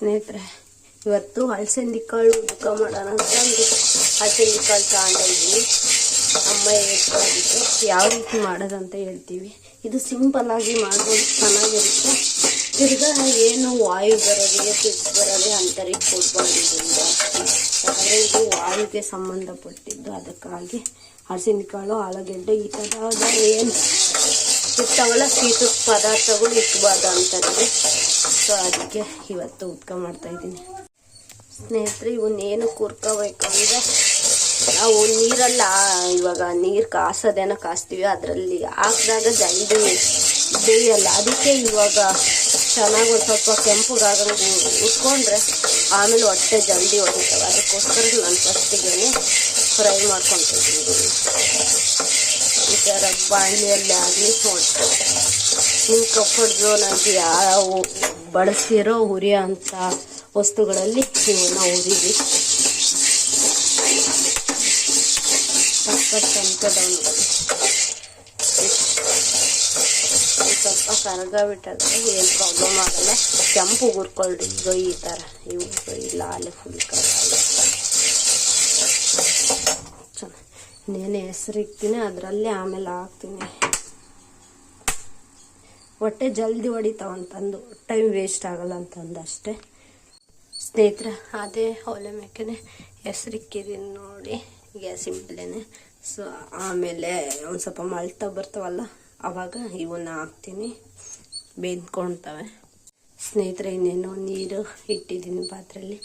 ಸ್ನೇಹಿತರೆ, ಇವತ್ತು ಹಲಸಂದಿ ಕಾಳು ಉದ್ಕ ಮಾಡೋಣ ಅಂತಂದು ಹಲಸಂದಿ ಕಾಳು ತಗೊಂಡಿದ್ವಿ ಅಮ್ಮ ಹೇಳ್ಕೊಂಡಿದ್ದು ಯಾವ ರೀತಿ ಮಾಡೋದಂತ ಹೇಳ್ತೀವಿ. ಇದು ಸಿಂಪಲ್ಲಾಗಿ ಮಾಡ್ಬೋದು, ಚೆನ್ನಾಗಿರುತ್ತೆ. ತಿರ್ಗಾ ಏನು ವಾಯು ಬರೋದಿಗೆ ಸಿಟ್ಟು ಬರೋದೇ ಅಂತರಿಗೆ ಕೊಡ್ಬಾರ್ದು ಯಾಕಂದರೆ ಇದು ವಾಯುಗೆ ಸಂಬಂಧಪಟ್ಟಿದ್ದು. ಅದಕ್ಕಾಗಿ ಹಲಸಿನ ಕಾಳು ಆಲೂಗೆಡ್ಡೆ ಈ ಥರದ ಏನು ಇರ್ತಾವಲ್ಲ ಶೀತ ಪದಾರ್ಥಗಳು ಇಟ್ಬಾರ್ದು ಅಂತಾರೆ ಸೊ ಅದಕ್ಕೆ ಇವತ್ತು ಉದ್ಕ ಮಾಡ್ತಾ ಇದ್ದೀನಿ. ಸ್ನೇಹಿತರೆ, ಇವನ್ನೇನು ಕೂರ್ಕೋಬೇಕಂದ್ರೆ, ನಾವು ನೀರಲ್ಲ, ಇವಾಗ ನೀರು ಕಾಸೋದೇನ ಕಾಸ್ತೀವಿ, ಅದರಲ್ಲಿ ಹಾಕಿದಾಗ ಜಲ್ದಿ ಬೇಯಲ್ಲ. ಅದಕ್ಕೆ ಇವಾಗ ಚೆನ್ನಾಗಿ ಒಂದು ಸ್ವಲ್ಪ ಕೆಂಪುಗಾಗಂಗೆ ಉಟ್ಕೊಂಡ್ರೆ ಆಮೇಲೆ ಹೊಟ್ಟೆ ಜಲ್ದಿ ಹೊಡಿತವೆ. ಅದಕ್ಕೋಸ್ಕರ ನಾನು ಫಸ್ಟಿಗೆ ಫ್ರೈ ಮಾಡ್ಕೊತಿದ್ದೀನಿ ಥರ ಬಾಣಲಿಯಲ್ಲಿ ಆಗಲಿ ನಿಮ್ಮ ಕಂಫರ್ಟ್ ಝೋನಾಗಿ ಯಾವ ಬಳಸಿರೋ ಹುರಿಯೋ ಅಂಥ ವಸ್ತುಗಳಲ್ಲಿ ಇವನ್ನ ಹುರಿರಿ ಸಖತ್ ಅನ್ಕೋದವ್ ನೋಡಿ ಸ್ವಲ್ಪ ಕರಗ ಬಿಟ್ಟಾದ್ರೆ ಏನು ಪ್ರಾಬ್ಲಮ್ ಆಗಲ್ಲ. ಕೆಂಪು ಗುರ್ಕೊಳ್ಳಿ ಈಗ ಈ ಥರ. ಇವು ಇಲ್ಲ ಅಲ್ಲಿ ಫುಲ್ ಕರಗ. ಚೆನ್ನಾಗಿ ಹೆಸರಿಕ್ತೀನಿ ಅದರಲ್ಲೇ ಆಮೇಲೆ ಹಾಕ್ತೀನಿ. ಹೊಟ್ಟೆ ಜಲ್ದಿ ಹೊಡಿತಾವಂತಂದು ಟೈಮ್ ವೇಸ್ಟ್ ಆಗಲ್ಲ ಅಂತಂದು ಅಷ್ಟೇ. ಸ್ನೇಹಿತರೆ, ಅದೇ ಒಲೆ ಮೇಕೆನೆ ಹೆಸರಿಕ್ಕಿದ್ದೀನಿ ನೋಡಿ ಗ್ಯಾಸ್ ಸಿಂಪಲೇನೆ ಸೊ, ಆಮೇಲೆ ಒಂದು ಸ್ವಲ್ಪ ಮಳ್ತಾ ಬರ್ತಾವಲ್ಲ ಆವಾಗ ಇವನ್ನ ಹಾಕ್ತೀನಿ. ಬೆಂದ್ಕೊಳ್ತವೆ. ಸ್ನೇಹಿತರೆ, ಇನ್ನೇನು ನೀರು ಇಟ್ಟಿದ್ದೀನಿ ಪಾತ್ರೆಯಲ್ಲಿ.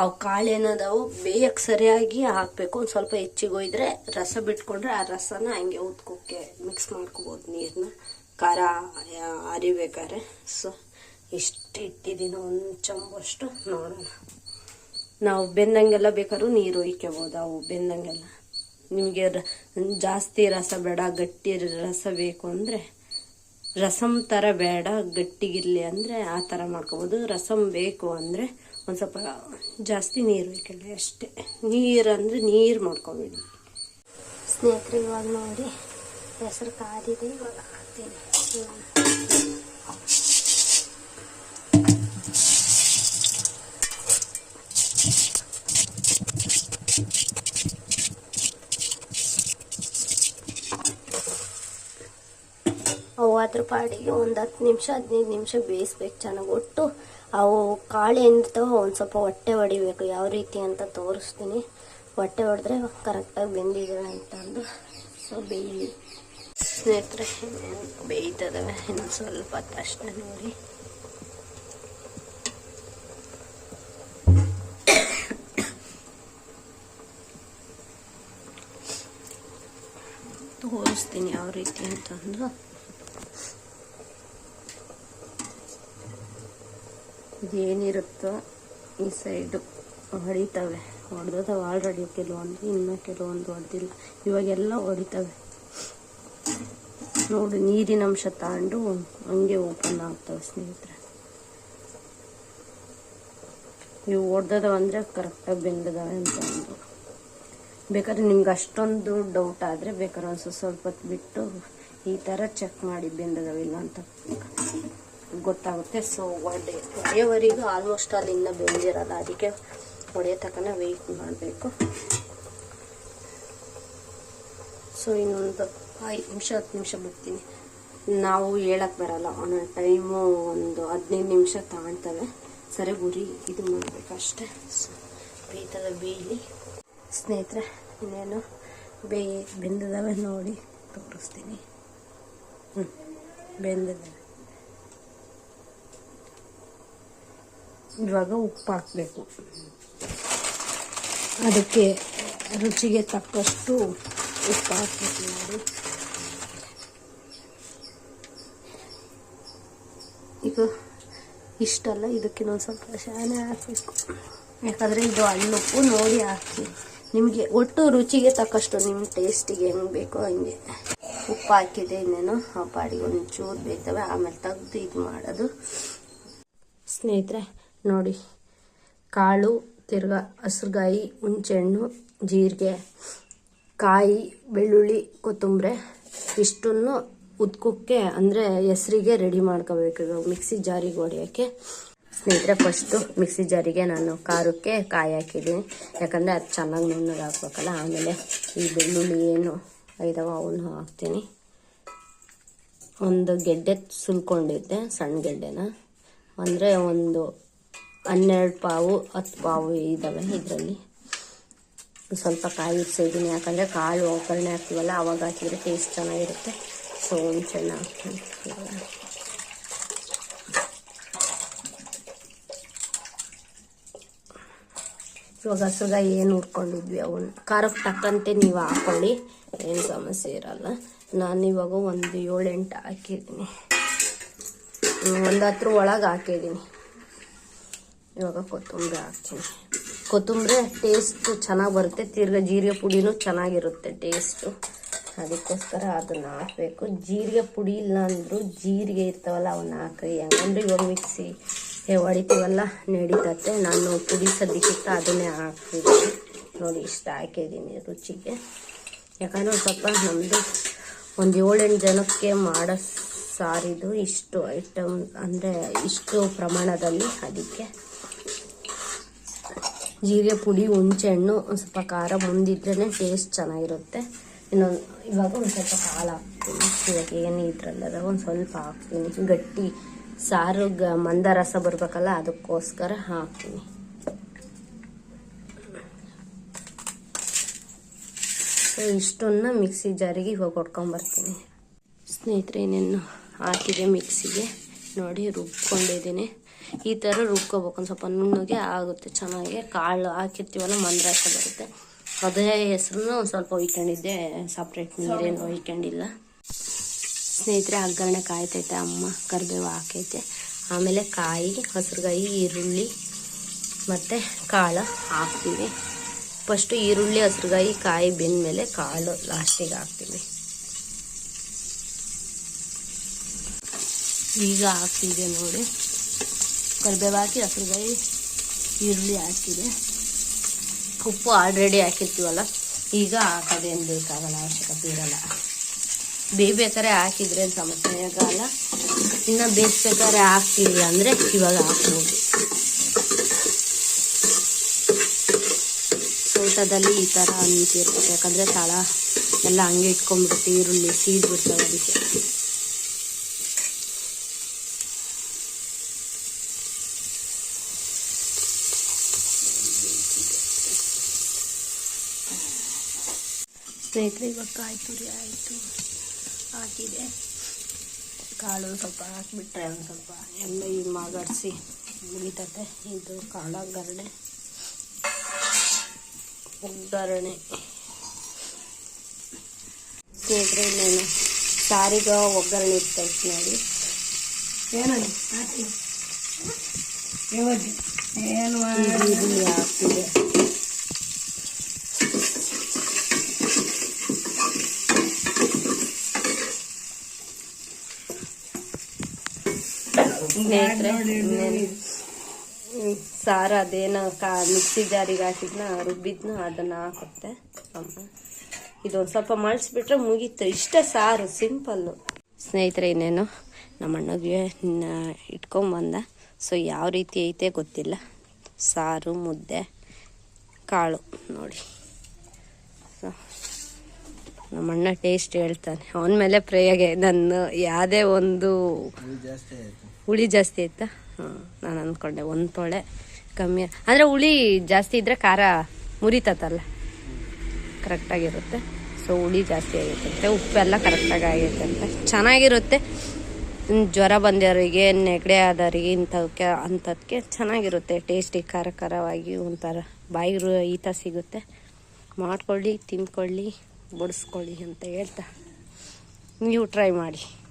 ಅವು ಕಾಳು ಬೇಯಕ್ಕೆ ಸರಿಯಾಗಿ ಹಾಕಬೇಕು. ಒಂದು ಸ್ವಲ್ಪ ಹೆಚ್ಚಿಗೆ ಒಯ್ದ್ರೆ ರಸ ಬಿಟ್ಕೊಂಡ್ರೆ ಆ ರಸನ ಹಂಗೆ ಉದ್ಕೊಕ್ಕೆ ಮಿಕ್ಸ್ ಮಾಡ್ಕೋಬೋದು ನೀರನ್ನ ಖಾರ ಅರಿಬೇಕಾದ್ರೆ ಸೊ, ಇಷ್ಟು ಇಟ್ಟಿದ್ದೀನಿ. ಒಂದು ಚಂಬಷ್ಟು ನೋಡೋಣ. ನಾವು ಬೆಂದಂಗೆಲ್ಲ ಬೇಕಾದ್ರೂ ನೀರು ಒಯ್ಕೋಬೋದು ಅವು ಬೆಂದಂಗೆಲ್ಲ. ನಿಮಗೆ ಜಾಸ್ತಿ ರಸ ಬೇಡ, ಗಟ್ಟಿ ರಸ ಬೇಕು ಅಂದರೆ ರಸಮ್ ಥರ ಬೇಡ, ಗಟ್ಟಿಗಿರಲಿ ಅಂದರೆ ಆ ಥರ ಮಾಡ್ಕೋಬೋದು. ರಸಮ್ ಬೇಕು ಅಂದರೆ ಒಂದು ಸ್ವಲ್ಪ ಜಾಸ್ತಿ ನೀರು ಬೇಕಲ್ಲ ಅಷ್ಟೇ. ನೀರು ಅಂದರೆ ನೀರು ಮಾಡ್ಕೊಬೇಡಿ. ಸ್ನೇಹಿತರು, ಇವಾಗ ನೋಡಿ, ಹೆಸರು ಕಾದಿದೆ, ಇವಾಗ ಹಾಕ್ತೀನಿ. ಅದ್ರ ಪಾಡಿಗೆ ಒಂದು ಹತ್ತು ನಿಮಿಷ, ಹದಿನೈದು ನಿಮಿಷ ಬೇಯಿಸ್ಬೇಕು ಚೆನ್ನಾಗಿ. ಒಟ್ಟು ಅವು ಕಾಳು ಏನಿರ್ತಾವೆ ಒಂದು ಸ್ವಲ್ಪ ಹೊಟ್ಟೆ ಹೊಡಿಬೇಕು. ಯಾವ ರೀತಿ ಅಂತ ತೋರಿಸ್ತೀನಿ. ಹೊಟ್ಟೆ ಹೊಡೆದ್ರೆ ಕರೆಕ್ಟಾಗಿ ಬೆಂದಿದ್ದಾವೆ ಅಂತಂದು ಸೊ ಬೇಯಿ ಸ್ನೇಹಿತರೆ ಬೇಯ್ತದವೆ ಇನ್ನು ಸ್ವಲ್ಪ ಹೊತ್ತು ಅಷ್ಟೇ ನೋಡಿ. ತೋರಿಸ್ತೀನಿ ಯಾವ ರೀತಿ ಅಂತಂದು ಇದೇನಿರುತ್ತೋ ಈ ಸೈಡು ಹೊಡಿತವೆ. ಹೊಡೆದವ ಆಲ್ರೆಡಿ ಕೆಲವೊಂದು, ಇನ್ನೂ ಕೆಲವೊಂದು ಹೊಡೆದಿಲ್ಲ. ಇವಾಗೆಲ್ಲ ಹೊಡಿತವೆ. ನೋಡಿ, ನೀರಿನ ಅಂಶ ತಗೊಂಡು ಹಂಗೆ ಓಪನ್ ಆಗ್ತವೆ ಸ್ನೇಹಿತರೆ. ಇವು ಹೊಡೆದವ ಅಂದರೆ ಕರೆಕ್ಟಾಗಿ ಬೆಂದಿದಾವೆ ಅಂತ ಅಂದು ಬೇಕಾದ್ರೆ ನಿಮ್ಗೆ ಅಷ್ಟೊಂದು ಡೌಟ್ ಆದರೆ ಬೇಕಾದ್ರೆ ಒಂದು ಸ್ವಲ್ಪ ಸ್ವಲ್ಪ ಹೊತ್ತು ಬಿಟ್ಟು ಈ ಥರ ಚೆಕ್ ಮಾಡಿ ಬೆಂದದವಿಲ್ಲ ಅಂತ ಗೊತ್ತಾಗುತ್ತೆ. ಸೊ ಒಡೆ ಒಡೆಯವರೆಗೂ ಆಲ್ಮೋಸ್ಟ್ ಅಲ್ಲಿ ಇನ್ನೂ ಬೆಂದಿರಲ್ಲ ಅದಕ್ಕೆ ಒಡೆಯ ತಕ್ಕನ ವೆಯ್ಟ್ ಮಾಡಬೇಕು. ಸೊ ಇನ್ನೊಂದು ಐದು ನಿಮಿಷ, ಹತ್ತು ನಿಮಿಷ ಬಿಡ್ತೀನಿ. ನಾವು ಹೇಳಕ್ಕೆ ಬರಲ್ಲ. ಒಂದೊಂದು ಟೈಮು ಒಂದು ಹದಿನೈದು ನಿಮಿಷ ತಗೊಳ್ತವೆ ಸರಿ ಗುರಿ, ಇದು ಮಾಡಬೇಕು ಅಷ್ಟೇ. ಸೊ ಬೇಯ್ತದ ಬೇಯಲಿ ಸ್ನೇಹಿತರೆ, ಇನ್ನೇನು? ಬೇಯಿ ಬೆಂದಿದ್ದಾವೆ ನೋಡಿ ತೋರಿಸ್ತೀನಿ. ಹ್ಞೂ ಬೆಂದಿದ್ದಾವೆ ಇವಾಗ ಉಪ್ಪು ಹಾಕಬೇಕು. ಅದಕ್ಕೆ ರುಚಿಗೆ ತಕ್ಕಷ್ಟು ಉಪ್ಪು ಹಾಕಬೇಕು ನೋಡಿ. ಈಗ ಇಷ್ಟಲ್ಲ, ಇದಕ್ಕಿನ್ನೊಂದು ಸ್ವಲ್ಪ ಶಾನೆ ಹಾಕಬೇಕು. ಯಾಕಂದರೆ ಇದು ಹಣ್ಣುಪ್ಪು ನೋಡಿ ಹಾಕಿ. ನಿಮಗೆ ಒಟ್ಟು ರುಚಿಗೆ ತಕ್ಕಷ್ಟು ನಿಮ್ಮ ಟೇಸ್ಟಿಗೆ ಹೆಂಗೆ ಬೇಕೋ ಹಂಗೆ. ಉಪ್ಪು ಹಾಕಿದೆ ಇನ್ನೇನು ಆ ಪಾಡಿಗೆ ಒಂಚೂರು ಬೇಯ್ತವೆ ಆಮೇಲೆ ತೆಗ್ದು ಇದು ಮಾಡೋದು. ಸ್ನೇಹಿತರೆ ನೋಡಿ. ಕಾಳು, ತಿರ್ಗ, ಹಸ್ರುಗಾಯಿ, ಹುಣಸೆಹಣ್ಣು, ಜೀರಿಗೆ, ಕಾಯಿ, ಬೆಳ್ಳುಳ್ಳಿ, ಕೊತ್ತಂಬರಿ ಇಷ್ಟನ್ನು ಉದ್ಕೋಕ್ಕೆ ಅಂದರೆ ಹೆಸ್ರಿಗೆ ರೆಡಿ ಮಾಡ್ಕೋಬೇಕು. ಇವಾಗ ಮಿಕ್ಸಿ ಜಾರಿಗೆ ಹೊಡೆಯೋಕ್ಕೆ. ಸ್ನೇಹಿತರೆ ಫಸ್ಟು ಮಿಕ್ಸಿ ಜಾರಿಗೆ ನಾನು ಖಾರಕ್ಕೆ ಕಾಯಿ ಹಾಕಿದ್ದೀನಿ. ಯಾಕಂದರೆ ಅದು ಚೆನ್ನಾಗಿ ನುಣ್ಣಗೆ ಹಾಕ್ಬೇಕಲ್ಲ ಆಮೇಲೆ ಈ ಬೆಳ್ಳುಳ್ಳಿ ಏನು ಐದವ ಅವನ್ನ ಹಾಕ್ತೀನಿ. ಒಂದು ಗೆಡ್ಡೆ ಸುಲ್ಕೊಂಡಿದ್ದೆ ಸಣ್ಣ ಗೆಡ್ಡೆನ. ಅಂದರೆ ಒಂದು ಹನ್ನೆರಡು ಪಾವು, ಹತ್ತು ಪಾವು ಇದ್ದಾವೆ ಇದರಲ್ಲಿ. ಸ್ವಲ್ಪ ಕಾಯಿ ಸೇದಿನಿ ಯಾಕಂದರೆ ಕಾಳು ಒಗ್ಗರಣೆ ಹಾಕ್ತೀವಲ್ಲ ಆವಾಗ ಹಾಕಿದರೆ ಟೇಸ್ಟ್ ಚೆನ್ನಾಗಿರುತ್ತೆ. ಸೊ ಚೆನ್ನಾಗಿ ಹಾಕ್ತೀನಿ. ಇವಾಗ. ಹಸುಗ ಏನು ಹುರ್ಕೊಂಡಿದ್ವಿ ಅವನ್ನ ಖಾರಕ್ಕೆ ತಕ್ಕಂತೆ ನೀವು ಹಾಕೊಳ್ಳಿ. ಏನು ಸಮಸ್ಯೆ ಇರಲ್ಲ. ನಾನು ಇವಾಗ ಒಂದು ಏಳೆಂಟು ಹಾಕಿದ್ದೀನಿ. ಒಂದು ಹತ್ರ ಒಳಗೆ ಹಾಕಿದ್ದೀನಿ. ಇವಾಗ ಕೊತ್ತಂಬರಿ ಹಾಕ್ತೀನಿ. ಕೊತ್ತಂಬರಿ ಟೇಸ್ಟ್ ಚೆನ್ನಾಗಿ ಬರುತ್ತೆ. ತಿರ್ಗ ಜೀರಿಗೆ ಪುಡಿನೂ ಚೆನ್ನಾಗಿರುತ್ತೆ ಟೇಸ್ಟು ಅದಕ್ಕೋಸ್ಕರ ಅದನ್ನು ಹಾಕಬೇಕು. ಜೀರಿಗೆ ಪುಡಿ ಇಲ್ಲ ಅಂದರೂ ಜೀರಿಗೆ ಇರ್ತಾವಲ್ಲ ಅವನ್ನ ಹಾಕಿ ಹೆಂಗಂದ್ರೆ ಇವಾಗ ಮಿಕ್ಸಿ ಹೊಡಿತೀವಲ್ಲ ನಡೀತತ್ತೆ ನಾನು ಪುಡಿ ಸದ್ಯಕ್ಕಿಂತ ಅದನ್ನೇ ಹಾಕ್ತಿದ್ದೀನಿ ನೋಡಿ, ಇಷ್ಟ ಹಾಕಿದ್ದೀನಿ ರುಚಿಗೆ. ಯಾಕಂದ್ರೆ ಸ್ವಲ್ಪ ನಮ್ಮದು ಒಂದು ಏಳೆಂಟು ಜನಕ್ಕೆ ಮಾಡೋ ಸಾರಿದು ಇಷ್ಟು ಐಟಮ್ ಅಂದರೆ ಇಷ್ಟು ಪ್ರಮಾಣದಲ್ಲಿ ಅದಕ್ಕೆ ಜೀರಿಗೆ ಪುಡಿ, ಹುಣಸೆಹಣ್ಣು ಒಂದು ಸ್ವಲ್ಪ ಖಾರ ಮುಂದಿದ್ರೇ ಟೇಸ್ಟ್ ಚೆನ್ನಾಗಿರುತ್ತೆ. ಇನ್ನೊಂದು ಇವಾಗ ಒಂದು ಸ್ವಲ್ಪ ಹಾಲು ಹಾಕ್ತೀನಿ. ಇವಾಗ ಏನು ಇದ್ರಲ್ಲ ಒಂದು ಸ್ವಲ್ಪ ಹಾಕ್ತೀನಿ. ಗಟ್ಟಿ ಸಾರು ಗ ಮಂದ ರಸ ಬರಬೇಕಲ್ಲ, ಅದಕ್ಕೋಸ್ಕರ ಹಾಕ್ತೀನಿ. ಸೊ ಇಷ್ಟನ್ನ ಮಿಕ್ಸಿ ಜಾರಿಗೆ ಇವಾಗ ಹೊಡ್ಕೊಂಬರ್ತೀನಿ ಸ್ನೇಹಿತರೆ, ಇನ್ನೇನು? ಹಾಕಿದೆ ಮಿಕ್ಸಿಗೆ. ನೋಡಿ, ರುಬ್ಕೊಂಡಿದ್ದೀನಿ. ಈ ಥರ ರುಬ್ಕೋಬೇಕು. ಒಂದು ಸ್ವಲ್ಪ ನುಣ್ಣಗೆ ಆಗುತ್ತೆ, ಚೆನ್ನಾಗಿ. ಕಾಳು ಹಾಕಿರ್ತೀವಲ್ಲ ಮಂದ್ರಾಸ ಬರುತ್ತೆ. ಅದೇ ಹೆಸರು ಒಂದು ಸ್ವಲ್ಪ ಒಯ್ಕೊಂಡಿದ್ದೆ ಸಪ್ರೇಟ್ ನೀರೇನು ಒಯ್ಕೊಂಡಿಲ್ಲ ಸ್ನೇಹಿತರೆ ಒಗ್ಗರಣೆ ಕಾಯ್ತೈತೆ, ಅಮ್ಮ ಕರಿಬೇವು ಹಾಕೈತೆ. ಆಮೇಲೆ ಕಾಯಿ, ಹಸಿರುಗಾಯಿ, ಈರುಳ್ಳಿ, ಮತ್ತು ಕಾಳು ಹಾಕ್ತೀವಿ. ಫಸ್ಟು ಈರುಳ್ಳಿ, ಹಸಿರುಗಾಯಿ, ಕಾಯಿ ಬೆಂದಮೇಲೆ ಕಾಳು ಲಾಸ್ಟಿಗೆ ಹಾಕ್ತೀವಿ. ಈಗ ಹಾಕ್ತಿದೆ ನೋಡಿ. ಕರಿಬೇವು ಹಾಕಿ ಹಸಿರುಗಾಯಿ ಈರುಳ್ಳಿ ಹಾಕಿದೆ. ಉಪ್ಪು ಆಲ್ರೆಡಿ ಹಾಕಿರ್ತೀವಲ್ಲ, ಈಗ ಹಾಕೋದೇನು ಬೇಕಾಗಲ್ಲ, ಅವಶ್ಯಕತೆ ಇರಲ್ಲ. ಬೇಯ್ಬೇಕಾದ್ರೆ ಹಾಕಿದ್ರೆ ಸಮಸ್ಯೆ ಆಗಲ್ಲ. ಇನ್ನು ಬೇಯಿಸ್ಬೇಕಾದ್ರೆ ಹಾಕ್ತೀವಿ ಅಂದರೆ ಇವಾಗ ಹಾಕ್ಬೋದು. ತೋಟದಲ್ಲಿ ಈ ಥರ ಅಂತಿರುತ್ತೆ ಯಾಕಂದರೆ ತಳ ಎಲ್ಲ ಹಂಗೆ ಇಟ್ಕೊಂಡ್ಬಿಡುತ್ತೆ, ಈರುಳ್ಳಿ ಸೀದ್ ಬಿಡ್ತಾವೆ ಅದಕ್ಕೆ. ಸ್ನೇಹಿತರೆ ಇವಾಗ ಕಾಯಿ ತುರಿ ಆಯಿತು. ಹಾಕಿದೆ ಕಾಳು ಸ್ವಲ್ಪ ಹಾಕಿಬಿಟ್ರೆ ಒಂದು ಸ್ವಲ್ಪ ಎಲ್ಲ ಈ ಮಾಗಡಿಸಿ ಮುಗಿತತೆ. ಇದು ಕಾಳು ಒಗ್ಗರಣೆ ಒಗ್ಗರಣೆ ಸ್ನೇಹಿತರೆ ಇನ್ನೇನು? ಸಾರಿಗ ಒಗ್ಗರಣೆ ಇರ್ತೈತೆ ನೋಡಿ. ಏನದು? ಹಾಕಿ. ಏನು ಹಾಕ್ತಿದೆ ಸ್ನೇಹಿತರೆ ಸಾರು ಅದೇನೋ ಕಾ ಮಿಕ್ಸಿ ಜಾರಿಗೆ ಹಾಕಿದ್ನ ರುಬ್ಬಿದ್ನ ಅದನ್ನು ಹಾಕುತ್ತೆ. ಅಮ್ಮ ಇದೊಂದು ಸ್ವಲ್ಪ ಮಾಡಿಸ್ಬಿಟ್ರೆ ಮುಗೀತು. ಇಷ್ಟೇ ಸಾರು ಸಿಂಪಲ್ಲು. ಸ್ನೇಹಿತರೆ ಇನ್ನೇನು? ನಮ್ಮ ಅಣ್ಣಗೆ ಇಟ್ಕೊಂಬಂದ ಸೊ ಯಾವ ರೀತಿ ಐತೆ ಗೊತ್ತಿಲ್ಲ. ಸಾರು ಮುದ್ದೆ ಕಾಳು ನೋಡಿ. ನಮ್ಮ ಅಣ್ಣ ಟೇಸ್ಟ್ ಹೇಳ್ತಾನೆ. ಅವನ ಮೇಲೆ ಪ್ರೇಯಗೆ ನನ್ನ ಯಾವುದೇ ಒಂದು ಹುಳಿ ಜಾಸ್ತಿ ಆಯ್ತಾ. ಹಾಂ ನಾನು ಅಂದ್ಕೊಂಡೆ ಒಂದು ತೊಳೆ ಕಮ್ಮಿ ಅಂದರೆ ಹುಳಿ ಜಾಸ್ತಿ ಇದ್ದರೆ ಖಾರ ಮುರಿತತ್ತಲ್ಲ ಕರೆಕ್ಟಾಗಿರುತ್ತೆ ಸೊ ಹುಳಿ ಜಾಸ್ತಿ ಆಗಿರುತ್ತೆ. ಉಪ್ಪೆಲ್ಲ ಕರೆಕ್ಟಾಗಿ ಆಗಿರುತ್ತೆ. ಚೆನ್ನಾಗಿರುತ್ತೆ. ಜ್ವರ ಬಂದವರಿಗೆ ನೆಗಡೆ ಆದವರಿಗೆ ಇಂಥವಕ್ಕೆ ಅಂಥದಕ್ಕೆ ಚೆನ್ನಾಗಿರುತ್ತೆ. ಟೇಸ್ಟಿ ಖಾರ ಖಾರವಾಗಿ ಒಂಥರ. ಬಾಯಿ ಈತ ಸಿಗುತ್ತೆ. ಮಾಡ್ಕೊಳ್ಳಿ ತಿಂದ್ಕೊಳ್ಳಿ ಬಡಿಸ್ಕೊಳ್ಳಿ ಅಂತ ಹೇಳ್ತಾ. ನೀವು ಟ್ರೈ ಮಾಡಿ.